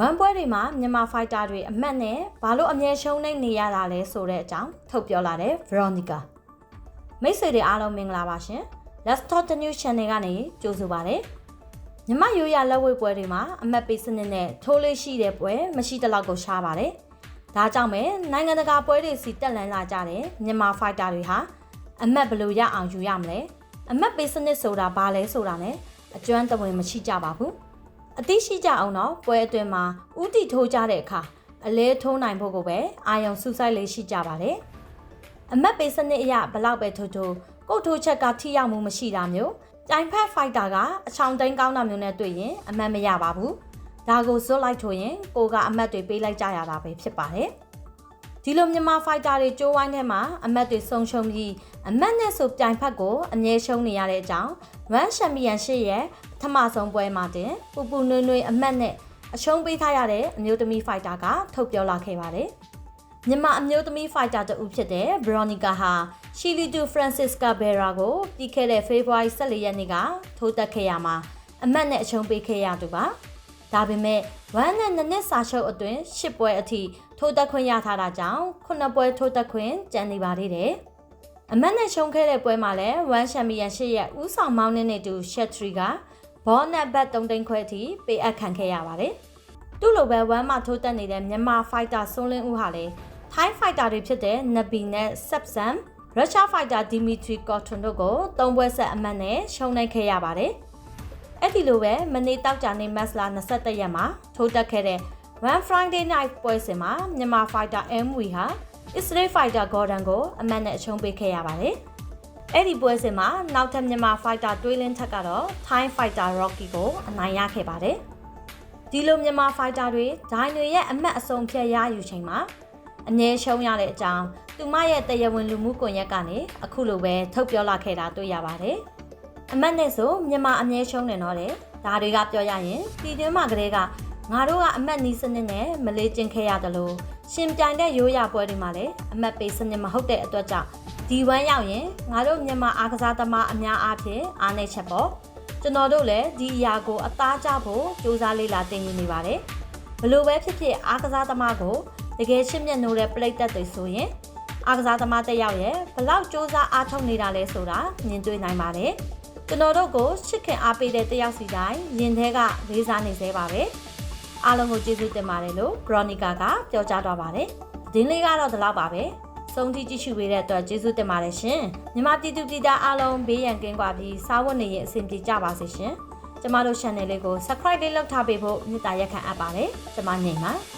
ဝမ်ပွဲတွေမှာမြန်မာဖိုက်တာတွေအမတ်နဲ့ဘာလို့အမြဲရှုံးနေနေရတာလဲဆိုတဲ့အကြောင်းထုတ်ပြောလာတဲ့ Veronica မိတ်ဆွေတွေအားလုံးမင်္ဂလာပါရှင် Let's Talk the News Channel ကနေကြိုဆိုပါရစေမြမရိုးရလက်ဝဲပွဲတွေမှာအမတ်ပေးစနစ်နဲ့ထိုးလေးရှိတဲ့ပွဲမရှိတလောက်ကိုရှားပါတယ်ဒါကြောင့်ပဲနိုင်ငံတကာပွဲတွေစီတက်လန်းလာကြတဲ့မြန်မာဖိုက်တာတွေဟာအမတ်ဘယ်လိုရအောင်ယူရမလဲအမတ်ပေးစနစ်ဆိုတာဘာလဲဆိုတာနဲ့အကျွမ်းတဝင်မရှိကြပါဘူး အသိရှိကြအောင်တော့ပွဲအတွင်းမှာဥတီထိုးကြတဲ့အခါအလဲထိုးနိုင်ဖို့ကိုပဲအာယုံစူးစိုက်လေးရှိကြပါတယ်အမတ်ပေးစနစ်အရဘလောက်ပဲထိုးထိုးကုတ်ထိုးချက်ကထိရောက်မှုမရှိတာမျိုးကြိုင်ဖက်ဖိုက်တာကအချောင်တိုင်းကောင်းတာမျိုးနဲ့တွေ့ရင်အမတ်မရပါဘူးဒါကိုဇွတ်လိုက်ထိုးရင်ကိုကအမတ်တွေပေးလိုက်ကြရတာပဲဖြစ်ပါတယ် ဒီလိုမြန်မာဖိုက်တာတွေကြိုးဝိုင်းထဲမှာအမတ်တွေဆုံရှုံပြီးအမတ်နဲ့ဆိုပြိုင်ဖက်ကိုအမြဲရှုံးနေရတဲ့အကြောင်းဝမ်ချန်ပီယံရှစ်ရဲ့ပထမဆုံးပွဲမှာတင်ပူပူနွေ့နွေ့အမတ်နဲ့အရှုံးပေးထားရတဲ့အမျိုးသမီးဖိုက်တာကထုတ်ပြောလာခဲ့ပါတယ်မြန်မာအမျိုးသမီးဖိုက်တာတူဖြစ်တဲ့ဘရိုနီကာဟာရှီလီတူဖရန်စစ်ကာဘယ်ရာကိုပြီးခဲ့တဲ့ဖေဖော်ဝါရီ14ရက်နေ့ကထိုးတက်ခဲ့ရမှာအမတ်နဲ့အရှုံးပေးခဲ့ရသူပါ ဒါပေမဲ့ဝမ်နဲ့နနစ်စာချုပ်အတွင်း၈ပွဲအထိထိုးတက်ခွင့်ရထားတာကြောင့်ခုနှစ်ပွဲထိုးတက်ခွင့်ကျန်နေပါသေးတယ်အမတ်နဲ့ရှုံးခဲ့တဲ့ပွဲမှာလည်းဝမ်ချန်ပီယံရှစ်ရဲ့ဦးဆောင်မောင်းနှင်းနေသူရှက်ထရီကဘောနက်ဘတ်၃သိန်းခွဲအထိပေးအပ်ခံခဲ့ရပါတယ်။သူ့လိုပဲဝမ်မှာထိုးတက်နေတဲ့မြန်မာဖိုက်တာဆွန်းလင်းဦးဟာလည်းထိုင်းဖိုက်တာတွေဖြစ်တဲ့နဘီနဲ့ဆက်ဆမ်ရုရှားဖိုက်တာဒီမီထရီကော့ထွန်တို့ကိုသုံးပွဲဆက်အမတ်နဲ့ရှုံးနိုင်ခဲ့ရပါတယ်။ အဲ့ဒီလိုပဲမနေ့တောက်ကြနေမတ်လ21ရက်မှာထိုးတက်ခဲ့တဲ့ One Friday Night ပွဲစဉ်မှာမြန်မာဖိုက်တာ MV ဟာ Israel Fighter Gordon ကိုအမတ်နဲ့အရှုံးပေးခဲ့ရပါတယ်။အဲ့ဒီပွဲစဉ်မှာနောက်ထပ်မြန်မာ Fighter တွေးလင်းထက်ကတော့ Thai Fighter Rocky ကိုအနိုင်ရခဲ့ပါတယ်။ဒီလိုမြန်မာ Fighter တွေဒိုင်းတွေရဲ့အမတ်အစုံဖြတ်ရယူချိန်မှာအငြင်းရှုံးရတဲ့အကြောင်းသူမရဲ့တရားဝင်လူမှုကွန်ရက်ကနေအခုလိုပဲထုတ်ပြောလာခဲ့တာတွေ့ရပါတယ်။ အမတ်နဲ့ဆိုမြန်မာအငြင်းရှုံးနေတော့တယ်။ဒါတွေကပြောရရင်ပြည်တွင်းမှာကလေးကငါတို့ကအမတ်နီးစနစ်နဲ့မလေးကျင်ခဲ့ရတယ်လို့ရှင်ပြိုင်တဲ့ရိုးရာပွဲတွေမှာလည်းအမတ်ပေးစနစ်မဟုတ်တဲ့အတွက်ကြောင့်ဒီဝမ်းရောက်ရင်ငါတို့မြန်မာအားကစားသမားအများအားဖြင့်အားနေချက်ပေါ့ကျွန်တော်တို့လည်းဒီအရာကိုအသားကျဖို့စူးစမ်းလေ့လာသင်ယူနေပါတယ်ဘလို့ပဲဖြစ်ဖြစ်အားကစားသမားကိုတကယ်ရှင်းမျက်နှိုးတဲ့ပလိတ်သက်တွေဆိုရင်အားကစားသမားတစ်ယောက်ရဲ့ဘလောက်စူးစမ်းအားထုတ်နေတာလဲဆိုတာမြင်တွေ့နိုင်ပါတယ် ကျွန်တော်တို့ကိုချစ်ခင်အားပေးတဲ့တယောက်စီတိုင်းရင်ထဲကလေးစားနေသေးပါပဲ။အားလုံးကိုကျေးဇူးတင်ပါတယ်လို့ Veronica ကပြောကြားသွားပါတယ်။ဒီလေးကတော့ဒီလောက်ပါပဲ။ဆုံးထိကြည့်ရှုပေးတဲ့အတွက်ကျေးဇူးတင်ပါတယ်ရှင်။မြန်မာပြည်သူပြည်သားအားလုံးဘေးရန်ကင်းကွာပြီးစားဝတ်နေရေးအဆင်ပြေကြပါစေရှင်။ကျမတို့ channel လေးကို subscribe လေးလုပ်ထားပေးဖို့မေတ္တာရက်ခံအပ်ပါတယ်။ကျမညင်ပါ။